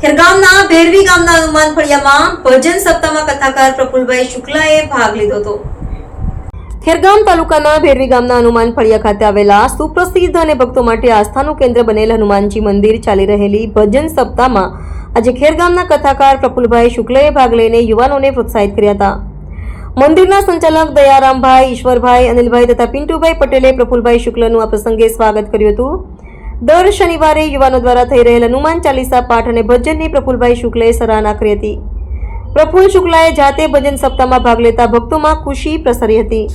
ખેરગામના ભેરવી ગામના હનુમાન ફળિયામાં ભજન સપ્તાહમાં કથાકાર પ્રફુલભાઈ શુક્લાએ ભાગ લીધો હતો. ખેરગામ તાલુકાના ભેરવી ગામના હનુમાન ફળિયા ખાતે આવેલા સુપ્રસિદ્ધ અને ભક્તો માટે આસ્થાનું કેન્દ્ર બનેલ હનુમાનજી મંદિર ચાલી રહેલી ભજન સપ્તાહમાં આજે ખેરગામના કથાકાર પ્રફુલભાઈ શુક્લએ ભાગ લઈને યુવાનોને પ્રોત્સાહિત કર્યા હતા. મંદિરના સંચાલક દયારામભાઈ, ઈશ્વરભાઈ, અનિલભાઈ તથા પિન્ટુભાઈ પટેલે પ્રફુલભાઈ શુક્લનું આ પ્રસંગે સ્વાગત કર્યું હતું. દર શનિવારે યુવાનો દ્વારા થઈ રહેલ હનુમાન ચાલીસા પાઠ અને ભજનની પ્રફુલભાઈ શુક્લાએ સરાહના કરી હતી. પ્રફુલ શુક્લાએ જાતે ભજન સપ્તાહમાં ભાગ લેતા ભક્તોમાં ખુશી પ્રસરી હતી.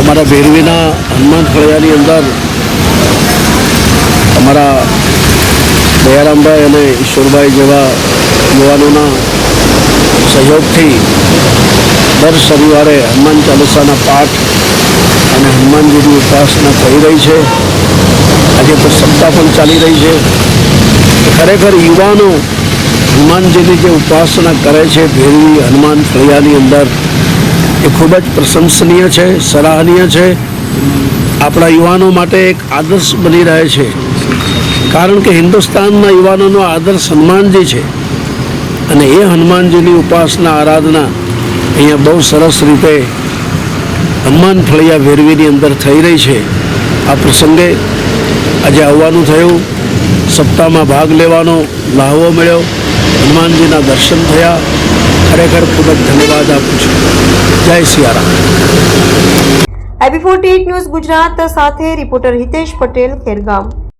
અમારા ભેરવીના હનુમાન ફળિયાની અંદર અમારા દયારામભાઈ અને ઈશ્વરભાઈ જેવા યુવાનોના સહયોગથી દર શનિવારે હનુમાન ચાલીસાના પાઠ અને હનુમાનજીની ઉપાસના થઈ રહી છે. આજે તો સપ્તાહ પણ ચાલી રહી છે. ખરેખર યુવાનો હનુમાનજીની જે ઉપાસના કરે છે ભેરવી હનુમાન ફળિયાની અંદર, એ ખૂબ જ પ્રશંસનીય છે, સરાહનીય છે. આપણા યુવાનો માટે એક આદર્શ બની રહે છે. કારણ કે હિન્દુસ્તાનના યુવાનોનો આદર્શ હનુમાનજી છે. અને એ હનુમાનજીની ઉપાસના, આરાધના અહીંયા બહુ સરસ રીતે હનુમાન ફળિયા વેરવીની અંદર થઈ રહી છે. આ પ્રસંગે આજે આવવાનું થયું. સપ્તાહમાં ભાગ લેવાનો લાહવો મળ્યો. હનુમાનજીના દર્શન થયા. ખરેખર ખૂબ જ ધન્યવાદ આપું છું. જય Siyaram. AB forty news Gujarat સાથે રિપોર્ટર હિતેશ પટેલ ખેરગામ.